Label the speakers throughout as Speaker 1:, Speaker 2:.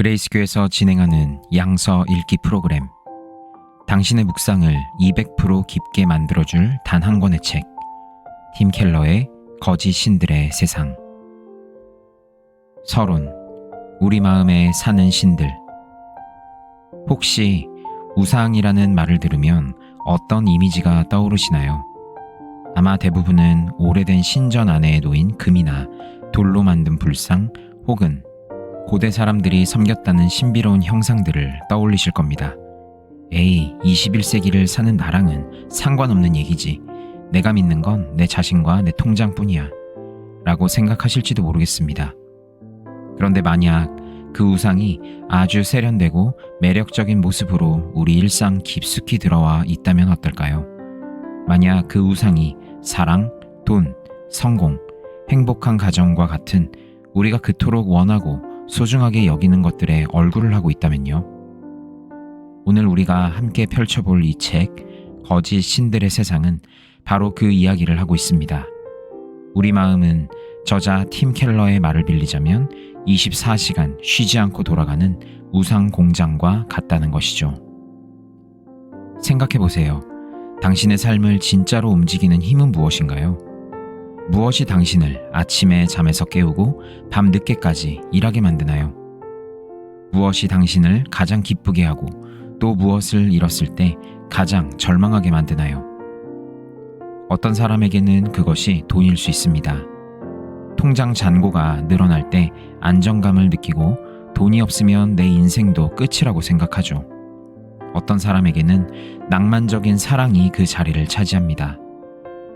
Speaker 1: 그레이스교에서 진행하는 양서 읽기 프로그램. 당신의 묵상을 200% 깊게 만들어줄 단 한 권의 책. 팀 켈러의 거짓 신들의 세상. 서론. 우리 마음에 사는 신들. 혹시 우상이라는 말을 들으면 어떤 이미지가 떠오르시나요? 아마 대부분은 오래된 신전 안에 놓인 금이나 돌로 만든 불상 혹은 고대 사람들이 섬겼다는 신비로운 형상들을 떠올리실 겁니다. 에이, 21세기를 사는 나랑은 상관없는 얘기지. 내가 믿는 건 내 자신과 내 통장뿐이야. 라고 생각하실지도 모르겠습니다. 그런데 만약 그 우상이 아주 세련되고 매력적인 모습으로 우리 일상 깊숙이 들어와 있다면 어떨까요? 만약 그 우상이 사랑, 돈, 성공, 행복한 가정과 같은 우리가 그토록 원하고 소중하게 여기는 것들에 얼굴을 하고 있다면요. 오늘 우리가 함께 펼쳐볼 이 책, 거짓 신들의 세상은 바로 그 이야기를 하고 있습니다. 우리 마음은 저자 팀 켈러의 말을 빌리자면 24시간 쉬지 않고 돌아가는 우상 공장과 같다는 것이죠. 생각해 보세요. 당신의 삶을 진짜로 움직이는 힘은 무엇인가요? 무엇이 당신을 아침에 잠에서 깨우고 밤 늦게까지 일하게 만드나요? 무엇이 당신을 가장 기쁘게 하고 또 무엇을 잃었을 때 가장 절망하게 만드나요? 어떤 사람에게는 그것이 돈일 수 있습니다. 통장 잔고가 늘어날 때 안정감을 느끼고 돈이 없으면 내 인생도 끝이라고 생각하죠. 어떤 사람에게는 낭만적인 사랑이 그 자리를 차지합니다.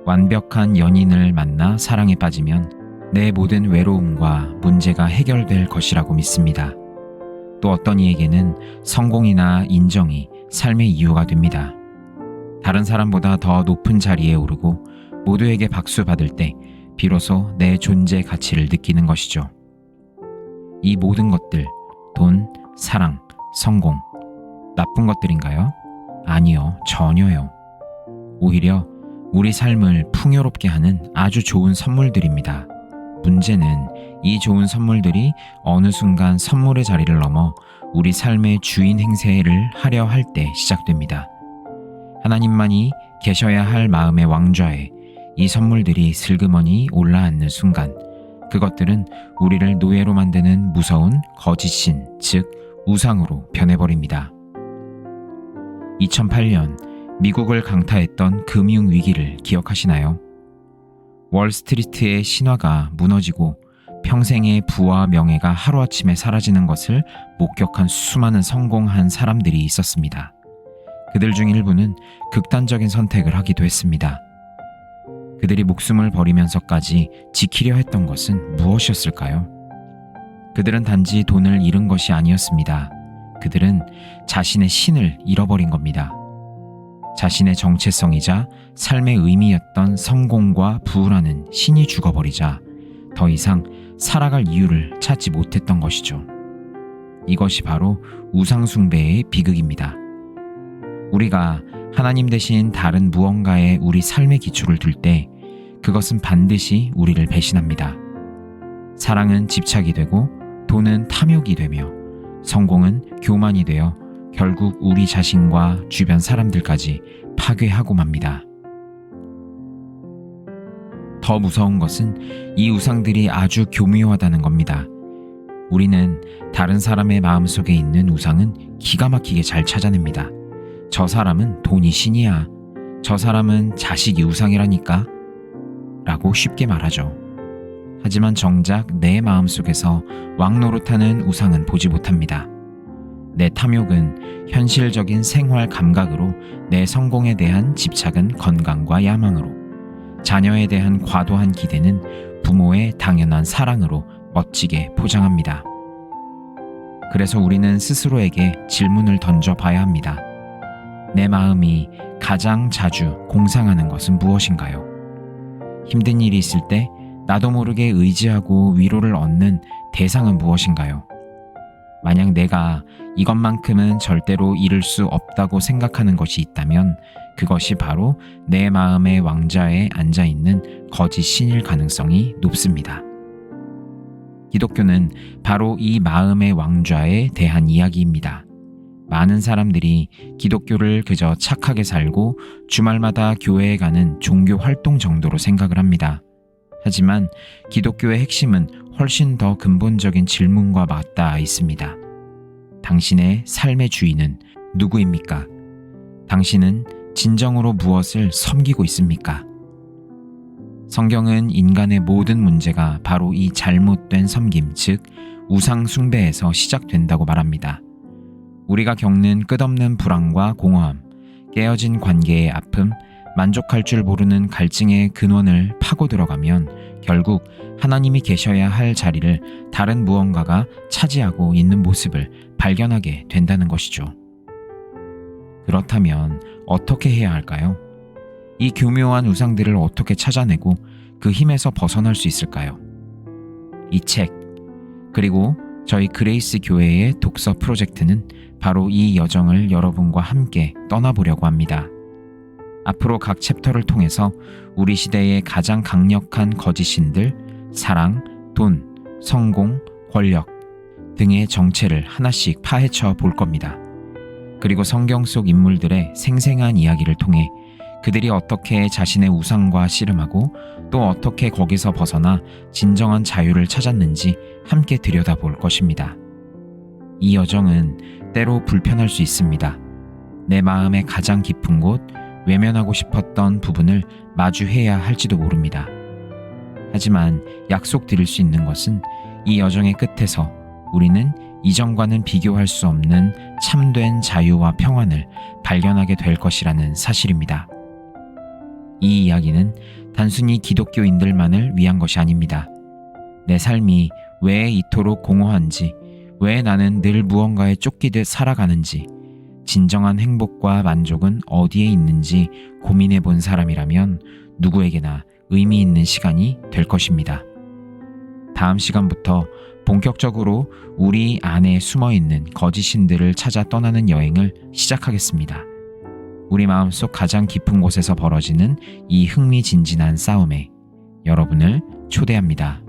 Speaker 1: 완벽한 연인을 만나 사랑에 빠지면 내 모든 외로움과 문제가 해결될 것이라고 믿습니다. 또 어떤 이에게는 성공이나 인정이 삶의 이유가 됩니다. 다른 사람보다 더 높은 자리에 오르고 모두에게 박수 받을 때 비로소 내 존재 가치를 느끼는 것이죠. 이 모든 것들, 돈, 사랑, 성공, 나쁜 것들인가요? 아니요, 전혀요. 오히려 우리 삶을 풍요롭게 하는 아주 좋은 선물들입니다. 문제는 이 좋은 선물들이 어느 순간 선물의 자리를 넘어 우리 삶의 주인 행세를 하려 할 때 시작됩니다. 하나님만이 계셔야 할 마음의 왕좌에 이 선물들이 슬그머니 올라앉는 순간 그것들은 우리를 노예로 만드는 무서운 거짓신, 즉 우상으로 변해버립니다. 2008년 미국을 강타했던 금융 위기를 기억하시나요? 월스트리트의 신화가 무너지고 평생의 부와 명예가 하루아침에 사라지는 것을 목격한 수많은 성공한 사람들이 있었습니다. 그들 중 일부는 극단적인 선택을 하기도 했습니다. 그들이 목숨을 버리면서까지 지키려 했던 것은 무엇이었을까요? 그들은 단지 돈을 잃은 것이 아니었습니다. 그들은 자신의 신을 잃어버린 겁니다. 자신의 정체성이자 삶의 의미였던 성공과 부라는 신이 죽어버리자 더 이상 살아갈 이유를 찾지 못했던 것이죠. 이것이 바로 우상숭배의 비극입니다. 우리가 하나님 대신 다른 무언가에 우리 삶의 기초를 둘 때 그것은 반드시 우리를 배신합니다. 사랑은 집착이 되고 돈은 탐욕이 되며 성공은 교만이 되어 결국 우리 자신과 주변 사람들까지 파괴하고 맙니다. 더 무서운 것은 이 우상들이 아주 교묘하다는 겁니다. 우리는 다른 사람의 마음속에 있는 우상은 기가 막히게 잘 찾아냅니다. 저 사람은 돈이 신이야. 저 사람은 자식이 우상이라니까. 라고 쉽게 말하죠. 하지만 정작 내 마음속에서 왕노릇하는 우상은 보지 못합니다. 내 탐욕은 현실적인 생활 감각으로 내 성공에 대한 집착은 건강과 야망으로 자녀에 대한 과도한 기대는 부모의 당연한 사랑으로 멋지게 포장합니다. 그래서 우리는 스스로에게 질문을 던져 봐야 합니다. 내 마음이 가장 자주 공상하는 것은 무엇인가요? 힘든 일이 있을 때 나도 모르게 의지하고 위로를 얻는 대상은 무엇인가요? 만약 내가 이것만큼은 절대로 잃을 수 없다고 생각하는 것이 있다면 그것이 바로 내 마음의 왕자에 앉아 있는 거짓 신일 가능성이 높습니다. 기독교는 바로 이 마음의 왕좌에 대한 이야기입니다. 많은 사람들이 기독교를 그저 착하게 살고 주말마다 교회에 가는 종교 활동 정도로 생각을 합니다. 하지만 기독교의 핵심은 훨씬 더 근본적인 질문과 맞닿아 있습니다. 당신의 삶의 주인은 누구입니까? 당신은 진정으로 무엇을 섬기고 있습니까? 성경은 인간의 모든 문제가 바로 이 잘못된 섬김, 즉, 우상숭배에서 시작된다고 말합니다. 우리가 겪는 끝없는 불안과 공허함, 깨어진 관계의 아픔, 만족할 줄 모르는 갈증의 근원을 파고 들어가면 결국 하나님이 계셔야 할 자리를 다른 무언가가 차지하고 있는 모습을 발견하게 된다는 것이죠. 그렇다면 어떻게 해야 할까요? 이 교묘한 우상들을 어떻게 찾아내고 그 힘에서 벗어날 수 있을까요? 이 책, 그리고 저희 그레이스 교회의 독서 프로젝트는 바로 이 여정을 여러분과 함께 떠나보려고 합니다. 앞으로 각 챕터를 통해서 우리 시대의 가장 강력한 거짓신들, 사랑, 돈, 성공, 권력 등의 정체를 하나씩 파헤쳐 볼 겁니다. 그리고 성경 속 인물들의 생생한 이야기를 통해 그들이 어떻게 자신의 우상과 씨름하고 또 어떻게 거기서 벗어나 진정한 자유를 찾았는지 함께 들여다 볼 것입니다. 이 여정은 때로 불편할 수 있습니다. 내 마음의 가장 깊은 곳, 외면하고 싶었던 부분을 마주해야 할지도 모릅니다. 하지만 약속드릴 수 있는 것은 이 여정의 끝에서 우리는 이전과는 비교할 수 없는 참된 자유와 평안을 발견하게 될 것이라는 사실입니다. 이 이야기는 단순히 기독교인들만을 위한 것이 아닙니다. 내 삶이 왜 이토록 공허한지, 왜 나는 늘 무언가에 쫓기듯 살아가는지, 진정한 행복과 만족은 어디에 있는지 고민해 본 사람이라면 누구에게나 의미 있는 시간이 될 것입니다. 다음 시간부터 본격적으로 우리 안에 숨어 있는 거짓신들을 찾아 떠나는 여행을 시작하겠습니다. 우리 마음속 가장 깊은 곳에서 벌어지는 이 흥미진진한 싸움에 여러분을 초대합니다.